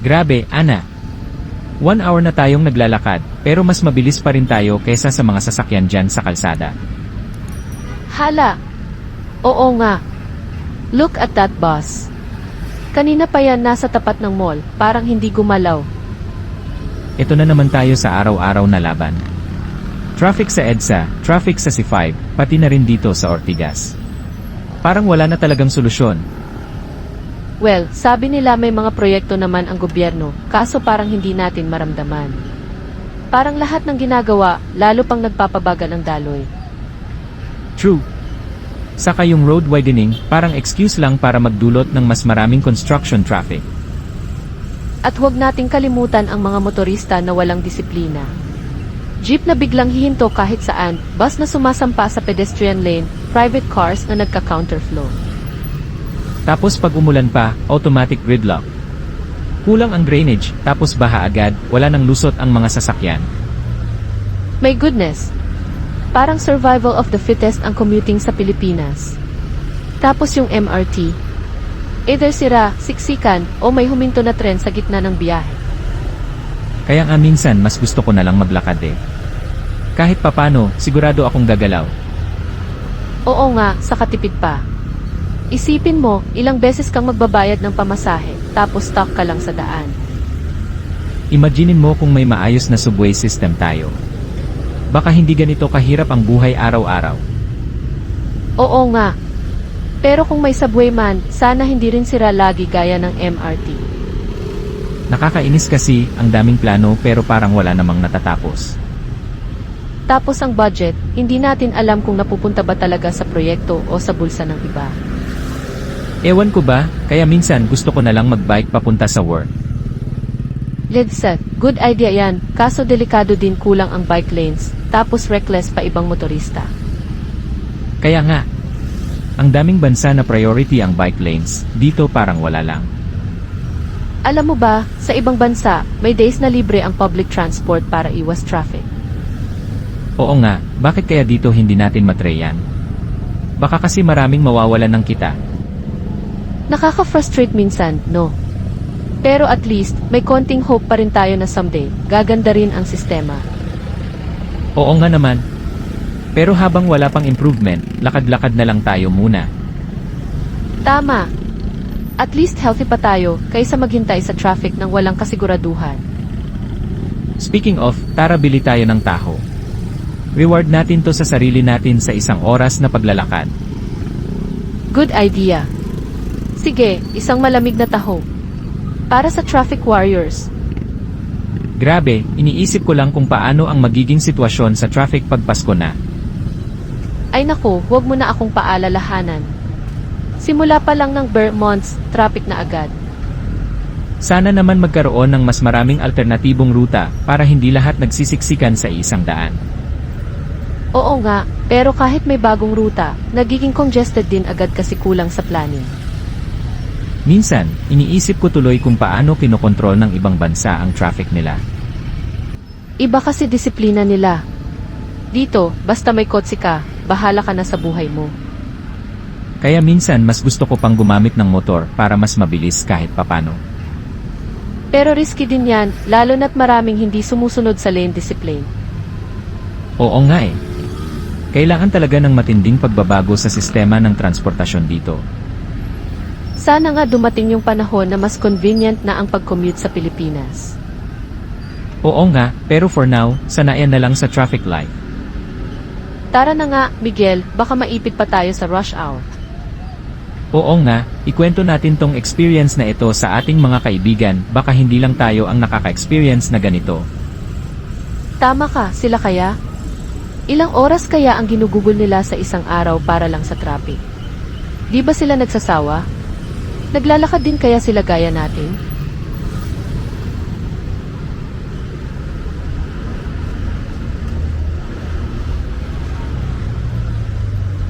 Grabe, Ana. One hour na tayong naglalakad, pero mas mabilis pa rin tayo kesa sa mga sasakyan dyan sa kalsada. Hala! Oo nga. Look at that bus. Kanina pa yan nasa tapat ng mall, parang hindi gumalaw. Ito na naman tayo sa araw-araw na laban. Traffic sa EDSA, traffic sa C5, pati na rin dito sa Ortigas. Parang wala na talagang solusyon. Well, sabi nila may mga proyekto naman ang gobyerno, kaso parang hindi natin maramdaman. Parang lahat ng ginagawa, lalo pang nagpapabagal ang daloy. True. Saka yung road widening, parang excuse lang para magdulot ng mas maraming construction traffic. At huwag nating kalimutan ang mga motorista na walang disiplina. Jeep na biglang hihinto kahit saan, bus na sumasampa sa pedestrian lane, private cars na nagka-counterflow. Tapos pag umulan pa, automatic gridlock. Kulang ang drainage, tapos baha agad, wala nang lusot ang mga sasakyan. My goodness! Parang survival of the fittest ang commuting sa Pilipinas. Tapos yung MRT. Either sira, siksikan, o may huminto na tren sa gitna ng biyahe. Kaya nga minsan mas gusto ko na lang maglakad eh. Kahit papano, sigurado akong gagalaw. Oo nga, sa katipid pa. Isipin mo, ilang beses kang magbabayad ng pamasahe, tapos stuck ka lang sa daan. Imaginin mo kung may maayos na subway system tayo. Baka hindi ganito kahirap ang buhay araw-araw. Oo nga. Pero kung may subway man, sana hindi rin sira lagi gaya ng MRT. Nakakainis kasi, ang daming plano pero parang wala namang natatapos. Tapos ang budget, hindi natin alam kung napupunta ba talaga sa proyekto o sa bulsa ng iba. Ewan ko ba, kaya minsan gusto ko na lang magbike papunta sa work. Lidset, good idea yan, kaso delikado din kulang ang bike lanes, tapos reckless pa ibang motorista. Kaya nga, ang daming bansa na priority ang bike lanes, dito parang wala lang. Alam mo ba, sa ibang bansa, may days na libre ang public transport para iwas traffic. Oo nga, bakit kaya dito hindi natin matry yan? Baka kasi maraming mawawalan ng kita. Nakaka-frustrate minsan, no? Pero at least, may konting hope pa rin tayo na someday, gaganda rin ang sistema. Oo nga naman. Pero habang wala pang improvement, lakad-lakad na lang tayo muna. Tama. At least healthy pa tayo kaysa maghintay sa traffic ng walang kasiguraduhan. Speaking of, tara bili tayo ng taho. Reward natin to sa sarili natin sa isang oras na paglalakad. Good idea. Sige, isang malamig na taho. Para sa traffic warriors. Grabe, iniisip ko lang kung paano ang magiging sitwasyon sa traffic pag Pasko na. Ay nako, huwag mo na akong paalalahanan. Simula pa lang ng bare months, traffic na agad. Sana naman magkaroon ng mas maraming alternatibong ruta para hindi lahat nagsisiksikan sa isang daan. Oo nga, pero kahit may bagong ruta, nagiging congested din agad kasi kulang sa planning. Minsan, iniisip ko tuloy kung paano kinokontrol ng ibang bansa ang traffic nila. Iba kasi disiplina nila. Dito, basta may kotse ka, bahala ka na sa buhay mo. Kaya minsan mas gusto ko pang gumamit ng motor para mas mabilis kahit papano. Pero risky din yan, lalo na't maraming hindi sumusunod sa lane discipline. Oo nga eh. Kailangan talaga ng matinding pagbabago sa sistema ng transportasyon dito. Sana nga dumating yung panahon na mas convenient na ang pag-commute sa Pilipinas. Oo nga, pero for now, sanayan na lang sa traffic light. Tara na nga, Miguel, baka maipit pa tayo sa rush hour. Oo nga, ikwento natin tong experience na ito sa ating mga kaibigan, baka hindi lang tayo ang nakaka-experience na ganito. Tama ka, sila kaya? Ilang oras kaya ang ginugugol nila sa isang araw para lang sa traffic? Di ba sila nagsasawa? Naglalakad din kaya sila gaya natin?